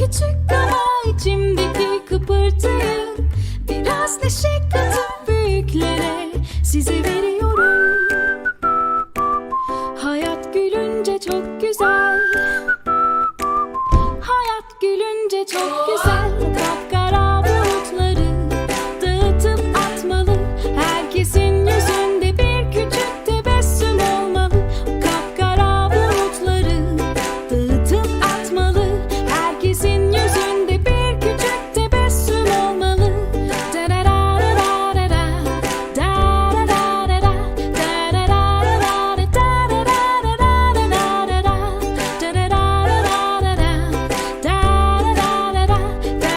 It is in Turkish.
küçük kara içimdeki kıpırtıyı Biraz neşe katıp büyüklere size veriyorum. Hayat gülünce çok güzel. Hayat gülünce çok güzel.